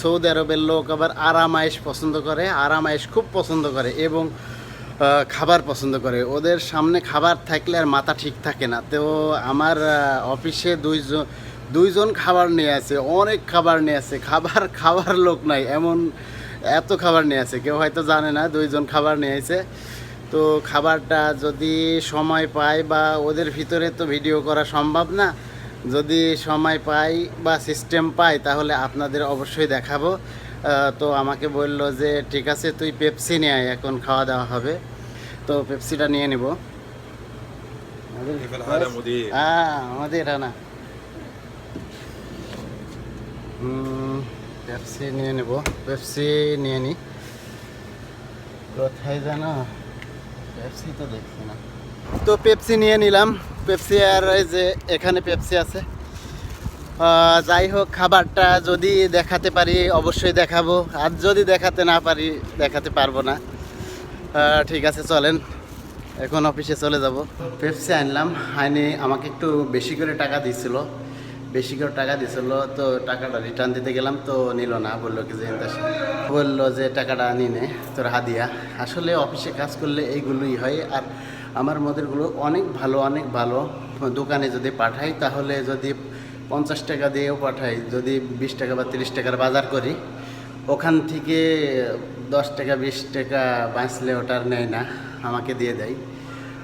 Saudi আরবের লোক আবার আরাম আয়েশ পছন্দ করে, আরাম আয়েশ খুব পছন্দ করে এবং খাবার পছন্দ করে। ওদের সামনে খাবার থাকলে আর মাথা ঠিক থাকে না। তো আমার অফিসে দুইজন দুইজন খাবার নিয়ে আছে, অনেক খাবার নিয়ে আছে। খাবার খাবার লোক নাই, এমন এত খাবার নিয়ে আছে। কেউ হয়তো জানে না, দুইজন খাবার নিয়ে আছে। তো খাবারটা যদি সময় পায় বা ওদের ভিতরে তো ভিডিও করা সম্ভব না যদি সময় পাই বা সিস্টেম পাই তাহলে আপনাদের অবশ্যই দেখাবো। তো আমাকে বলল যে ঠিক আছে তুই পেপসি নিয়ে আয় এখন খাওয়া দাওয়া হবে। তো পেপসিটা নিয়ে নেব। হ্যাঁ আমাদের পেপসি নিয়ে নেব। পেপসি নিয়ে নি। কোথায় জানো পেপসি তো দেখছি না। তো পেপসি নিয়ে নিলাম। পেপসি আর যে এখানে পেপসি আছে। যাই হোক, খাবারটা যদি দেখাতে পারি, অবশ্যই দেখাবো। আর যদি দেখাতে না পারি, দেখাতে পারব না। ঠিক আছে, চলেন। এখন অফিসে চলে যাব। পেপসি আনলাম। আইনি আমাকে একটু বেশি করে টাকা দিছিল। বেশি করে টাকা দিছিল, তো টাকাটা রিটার্ন দিতে গেলাম, তো নিল না। বলল কি যে বলল যে, টাকাটা নিয়ে নে, তোর হাদিয়া। আসলে অফিসে কাজ করলে এইগুলোই হয়। আর আমার মদেরগুলো অনেক ভালো অনেক ভালো। দোকানে যদি পাঠাই, তাহলে যদি পঞ্চাশ টাকা দিয়েও পাঠাই, যদি বিশ টাকা বা তিরিশ টাকার বাজার করি, ওখান থেকে দশ টাকা, বিশ টাকা বাঁচলে ওটার নেয় না, আমাকে দিয়ে দেয়।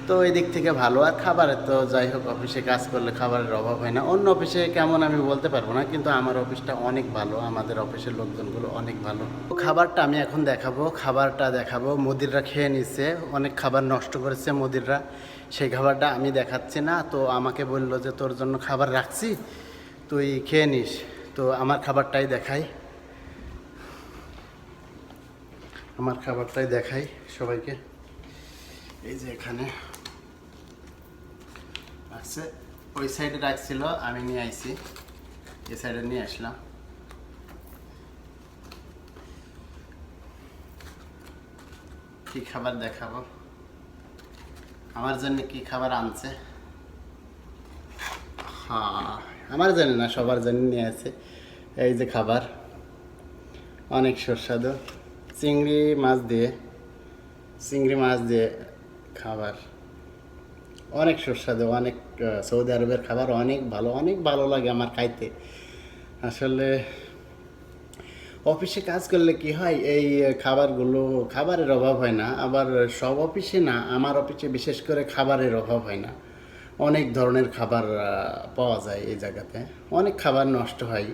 তো এই দিক থেকে ভালো। আর খাবারের তো যাই হোক, অফিসে কাজ করলে খাবারের অভাব হয় না। অন্য অফিসে কেমন আমি বলতে পারব না, কিন্তু আমার অফিসটা অনেক ভালো, আমাদের অফিসের লোকজনগুলো অনেক ভালো। খাবারটা আমি এখন দেখাবো, খাবারটা দেখাবো। মুদিররা খেয়ে নিচ্ছে অনেক খাবার নষ্ট করেছে মুদিররা। সেই খাবারটা আমি দেখাচ্ছি না। তো আমাকে বলল যে, তোর জন্য খাবার রাখছি, তুই খেয়ে নিস। তো আমার খাবারটাই দেখাই। আমার খাবারটাই দেখাই সবাইকে। এই যে এখানে। আছে ওই সাইডে রাখছিল, আমি নিয়ে আইছি। এই সাইডে নিয়ে আসলাম। কি খাবার দেখাবো? আমার জন্য কি খাবার আনছে? হ্যাঁ আমার জন্য না, সবার জন্য নিয়ে আছে। এই যে খাবার। অনেক সুস্বাদু। চিংড়ি মাছ দিয়ে, চিংড়ি মাছ দিয়ে খাবার। অনেক সুস্বাদু, অনেক সৌদি আরবের খাবার অনেক ভালো অনেক ভালো লাগে আমার খাইতে। আসলে অফিসে কাজ করলে কি হয়, এই খাবারগুলো খাবারের অভাব হয় না, আবার সব অফিসে না, আমার অফিসে বিশেষ করে খাবারের অভাব হয় না। অনেক ধরনের খাবার পাওয়া যায় এই জায়গাতে, অনেক খাবার নষ্ট হয়।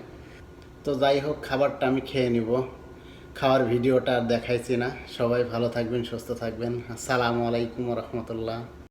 তো যাই হোক, খাবারটা আমি খেয়ে নিব। খাওয়ার ভিডিওটা আর দেখাইছি না। সবাই ভালো থাকবেন, সুস্থ থাকবেন। আসসালামু আলাইকুম রহমতুল্লাহ।